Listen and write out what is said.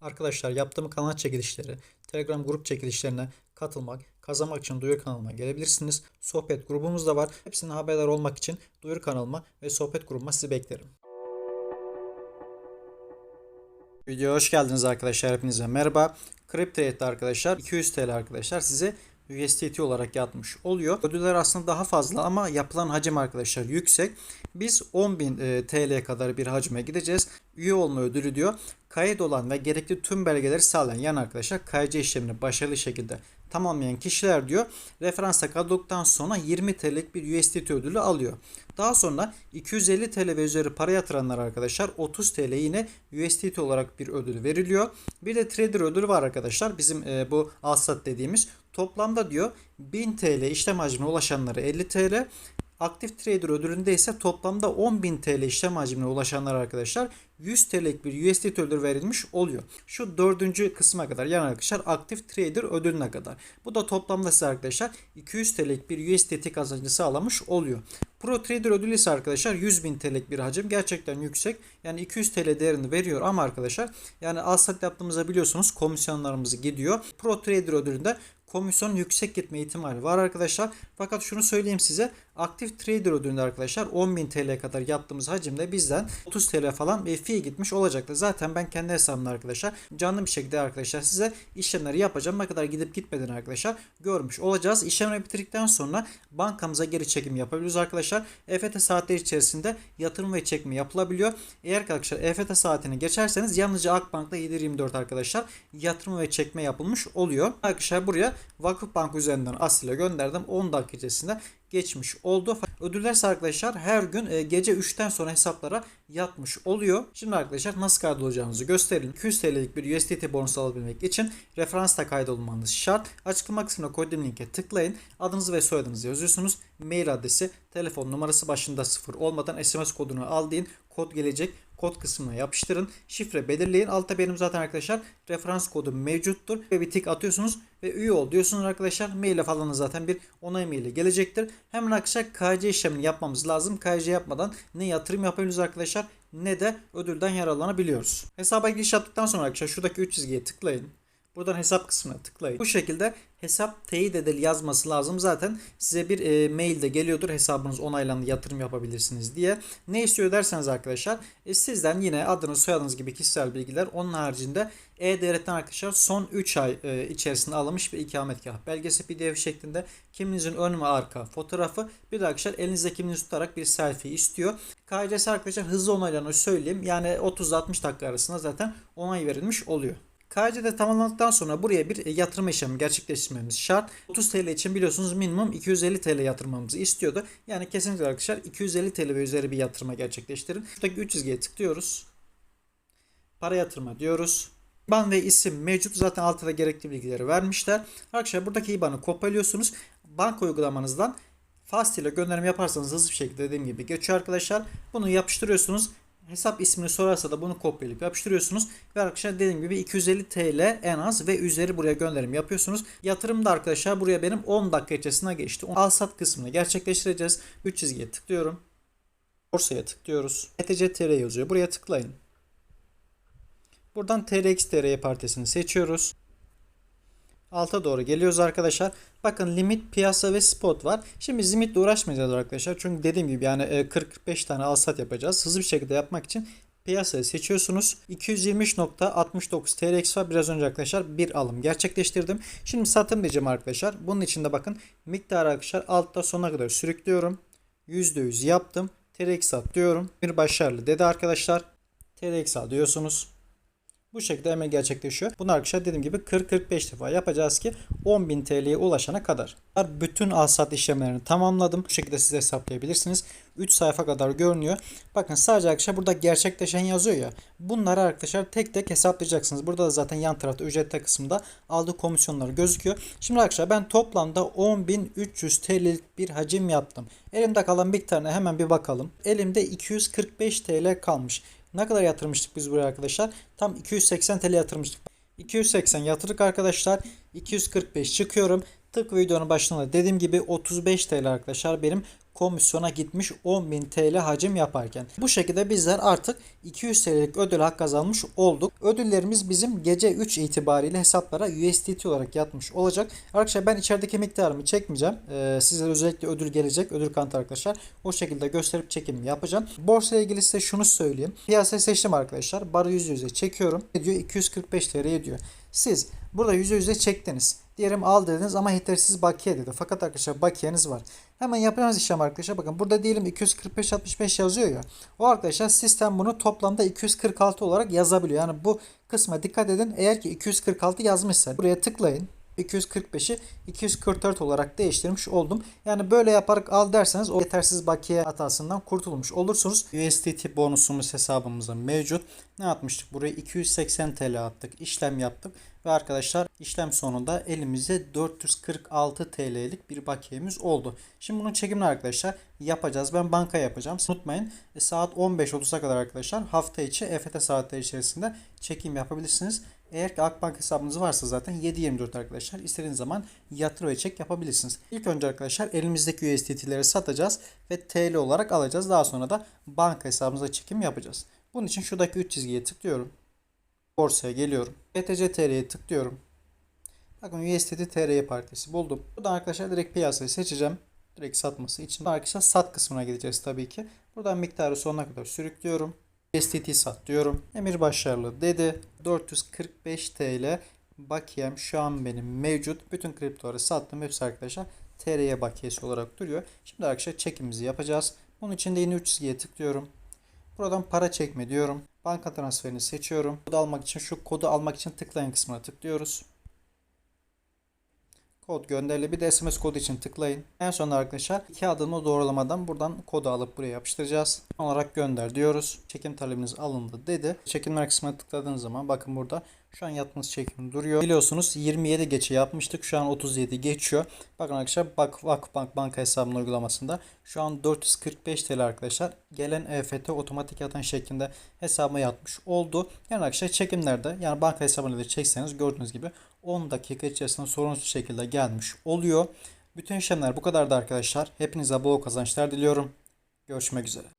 Arkadaşlar yaptığım kanal çekilişleri, Telegram grup çekilişlerine katılmak, kazanmak için duyuru kanalıma gelebilirsiniz. Sohbet grubumuz da var. Hepsinin haberdar olmak için duyuru kanalıma ve sohbet grubuma sizi beklerim. Videoya hoş geldiniz arkadaşlar. Hepinize merhaba. CrypTrade'de arkadaşlar 200 TL arkadaşlar size USDT olarak yatmış oluyor. Ödüller aslında daha fazla ama yapılan hacim arkadaşlar yüksek. Biz 10.000 TL'ye kadar bir hacme gideceğiz. Üye olma ödülü diyor. Kayıt olan ve gerekli tüm belgeleri sağlayan yan arkadaşlar KYC işlemini başarılı şekilde tamamlayan kişiler diyor referansa kaldıktan sonra 20 TL'lik bir USDT ödülü alıyor. Daha sonra 250 TL ve üzeri para yatıranlar arkadaşlar 30 TL yine USDT olarak bir ödül veriliyor. Bir de trader ödülü var arkadaşlar. Bizim e, bu alsat dediğimiz toplamda diyor 1000 TL işlem hacmine ulaşanlara 50 TL, Aktif Trader ödülünde ise toplamda 10.000 TL işlem hacmine ulaşanlar arkadaşlar 100 TL'lik bir USDT ödül verilmiş oluyor. Şu dördüncü kısma kadar yani arkadaşlar aktif trader ödülüne kadar. Bu da toplamda size arkadaşlar 200 TL'lik bir USDT kazancı sağlamış oluyor. Pro Trader ödülü ise arkadaşlar 100.000 TL'lik bir hacim gerçekten yüksek. Yani 200 TL değerini veriyor ama arkadaşlar yani alsat yaptığımızda biliyorsunuz komisyonlarımız gidiyor. Pro Trader ödülünde komisyon yüksek gitme ihtimali var arkadaşlar. Fakat şunu söyleyeyim size. Aktif trader ödülünde arkadaşlar 10.000 TL'ye kadar yaptığımız hacimde bizden 30 TL falan bir fee gitmiş olacaktı. Zaten ben kendi hesabımda arkadaşlar canlı bir şekilde arkadaşlar size işlemleri yapacağım. Ne kadar gidip gitmediğini arkadaşlar görmüş olacağız. İşlemleri bitirdikten sonra bankamıza geri çekim yapabiliyoruz arkadaşlar. EFT saatleri içerisinde yatırım ve çekme yapılabiliyor. Eğer arkadaşlar EFT saatini geçerseniz yalnızca Akbank'ta 724 arkadaşlar yatırım ve çekme yapılmış oluyor. Arkadaşlar buraya Vakıfbank üzerinden Asil'e gönderdim. 10 dakika içerisinde geçmiş oldu. Ödüller arkadaşlar her gün e, gece 3'ten sonra hesaplara yatmış oluyor. Şimdi arkadaşlar nasıl kaydolacağınızı gösterelim. 200 TL'lik bir USDT bonus alabilmek için referansta kaydolmanız şart. Açıklama kısmına koyduğum linke tıklayın. Adınızı ve soyadınızı yazıyorsunuz. Mail adresi, telefon numarası başında sıfır olmadan SMS kodunu al deyin. Kod gelecek kod kısmına yapıştırın. Şifre belirleyin. Altta benim zaten arkadaşlar referans kodum mevcuttur. Ve bir tık atıyorsunuz ve üye ol diyorsunuz arkadaşlar. Maile falan zaten bir onay maili gelecektir. Hemen arkadaşlar KC işlemini yapmamız lazım. KC yapmadan ne yatırım yapabiliriz arkadaşlar ne de ödülden yararlanabiliyoruz. Hesaba giriş yaptıktan sonra arkadaşlar şuradaki 3 çizgiye tıklayın. Buradan hesap kısmına tıklayın. Bu şekilde hesap teyit edil yazması lazım. Zaten size bir e, mail de geliyordur. Hesabınız onaylandı yatırım yapabilirsiniz diye. Ne istiyor derseniz arkadaşlar e, sizden yine adınız soyadınız gibi kişisel bilgiler. Onun haricinde E-Devlet'ten arkadaşlar son 3 ay e, içerisinde alınmış bir ikametgah belgesi pdf şeklinde kimliğinizin ön ve arka fotoğrafı bir de arkadaşlar elinizde kimliğinizi tutarak bir selfie istiyor. KCS arkadaşlar hızlı onaylanıyor söyleyeyim. Yani 30-60 dakika arasında zaten onay verilmiş oluyor. KC'de tamamlandıktan sonra buraya bir yatırım işlemi gerçekleştirmemiz şart. 30 TL için biliyorsunuz minimum 250 TL yatırmamızı istiyordu. Yani kesinlikle arkadaşlar 250 TL ve üzeri bir yatırıma gerçekleştirin. Şuradaki 3 çizgiye tıklıyoruz. Para yatırma diyoruz. IBAN ve isim mevcut. Zaten altta gerekli bilgileri vermişler. Arkadaşlar buradaki IBAN'ı kopyalıyorsunuz. Banka uygulamanızdan Fast ile gönderim yaparsanız hızlı bir şekilde dediğim gibi geçiyor arkadaşlar. Bunu yapıştırıyorsunuz hesap ismini sorarsa da bunu kopyalayıp yapıştırıyorsunuz. Ve arkadaşlar dediğim gibi 250 TL en az ve üzeri buraya gönderim yapıyorsunuz. Yatırım da arkadaşlar buraya benim 10 dakika içerisinde geçti. Al sat kısmını gerçekleştireceğiz. 3 çizgiye tıklıyorum. Borsaya tıklıyoruz. ETC TR yazıyor. Buraya tıklayın. Buradan TRX TR partisini seçiyoruz. Alta doğru geliyoruz arkadaşlar. Bakın limit, piyasa ve spot var. Şimdi limitle uğraşmayacağız arkadaşlar. Çünkü dediğim gibi yani 45 tane al sat yapacağız. Hızlı bir şekilde yapmak için piyasayı seçiyorsunuz. 223.69 TRX var. Biraz önce arkadaşlar bir alım gerçekleştirdim. Şimdi satım diyeceğim arkadaşlar. Bunun içinde bakın miktar arkadaşlar altta sona kadar sürüklüyorum. %100 yaptım. TRX at diyorum. Bir başarılı dedi arkadaşlar. TRX diyorsunuz. Bu şekilde hemen gerçekleşiyor. Bunu arkadaşlar dediğim gibi 40-45 defa yapacağız ki 10.000 TL'ye ulaşana kadar. Bütün alsat işlemlerini tamamladım. Bu şekilde siz hesaplayabilirsiniz. 3 sayfa kadar görünüyor. Bakın sadece arkadaşlar burada gerçekleşen yazıyor ya. Bunları arkadaşlar tek tek hesaplayacaksınız. Burada da zaten yan tarafta ücretler kısmında aldığı komisyonlar gözüküyor. Şimdi arkadaşlar ben toplamda 10.300 TL'lik bir hacim yaptım. Elimde kalan tane hemen bir bakalım. Elimde 245 TL kalmış. Ne kadar yatırmıştık biz buraya arkadaşlar? Tam 280 TL yatırmıştık. 280 yatırdık arkadaşlar. 245 çıkıyorum. Tık videonun başında dediğim gibi 35 TL arkadaşlar benim komisyona gitmiş 10.000 TL hacim yaparken. Bu şekilde bizler artık 200 TL'lik ödül hak kazanmış olduk. Ödüllerimiz bizim gece 3 itibariyle hesaplara USDT olarak yatmış olacak. Arkadaşlar ben içerideki miktarımı çekmeyeceğim. Ee, size özellikle ödül gelecek. Ödül kanıtı arkadaşlar. O şekilde gösterip çekim yapacağım. Borsa ile ilgili size şunu söyleyeyim. Piyasayı seçtim arkadaşlar. Barı yüz yüze çekiyorum. Diyor 245 TL ediyor. Siz burada yüzde yüze çektiniz. Diyelim al dediniz ama yetersiz bakiye dedi. Fakat arkadaşlar bakiyeniz var. Hemen yapacağınız işlem arkadaşlar bakın burada diyelim 245-65 yazıyor ya. O arkadaşlar sistem bunu toplamda 246 olarak yazabiliyor. Yani bu kısma dikkat edin. Eğer ki 246 yazmışsa buraya tıklayın. 245'i 244 olarak değiştirmiş oldum. Yani böyle yaparak al derseniz o yetersiz bakiye hatasından kurtulmuş olursunuz. USDT bonusumuz hesabımızda mevcut. Ne yapmıştık? Buraya 280 TL attık. işlem yaptık. Ve arkadaşlar işlem sonunda elimizde 446 TL'lik bir bakiyemiz oldu. Şimdi bunun çekimini arkadaşlar yapacağız. Ben banka yapacağım. Unutmayın saat 15.30'a kadar arkadaşlar hafta içi EFT saatleri içerisinde çekim yapabilirsiniz. Eğer ki Akbank hesabınız varsa zaten 7.24 arkadaşlar istediğiniz zaman yatır ve çek yapabilirsiniz. İlk önce arkadaşlar elimizdeki USDT'leri satacağız ve TL olarak alacağız. Daha sonra da banka hesabımıza çekim yapacağız. Bunun için şuradaki 3 çizgiye tıklıyorum. Borsaya geliyorum. BTC TR'ye tıklıyorum. Bakın USDT TR partisi buldum. Buradan arkadaşlar direkt piyasayı seçeceğim. Direkt satması için. Arkadaşlar sat kısmına gideceğiz tabii ki. Buradan miktarı sonuna kadar sürüklüyorum. USDT sat diyorum. Emir başarılı dedi. 445 TL bakiyem şu an benim mevcut. Bütün kriptoları sattım. Hepsi arkadaşlar TR'ye bakiyesi olarak duruyor. Şimdi arkadaşlar çekimimizi yapacağız. Bunun için de yine 3 çizgiye tıklıyorum. Buradan para çekme diyorum. Banka transferini seçiyorum. Kodu almak için şu kodu almak için tıklayın kısmına tıklıyoruz. Kod gönderili. Bir de SMS kodu için tıklayın. En son arkadaşlar iki adımlı doğrulamadan buradan kodu alıp buraya yapıştıracağız. Son olarak gönder diyoruz. Çekim talebiniz alındı dedi. Çekimler kısmına tıkladığınız zaman bakın burada şu an yaptığınız çekim duruyor. Biliyorsunuz 27 geçe yapmıştık. Şu an 37 geçiyor. Bakın arkadaşlar bak Vakıfbank banka hesabının uygulamasında şu an 445 TL arkadaşlar. Gelen EFT otomatik yatan şeklinde hesabıma yatmış oldu. Yani arkadaşlar çekimlerde yani banka hesabını da çekseniz gördüğünüz gibi 10 dakika içerisinde sorunsuz şekilde gelmiş oluyor. Bütün işlemler bu kadardı arkadaşlar. Hepinize bol kazançlar diliyorum. Görüşmek üzere.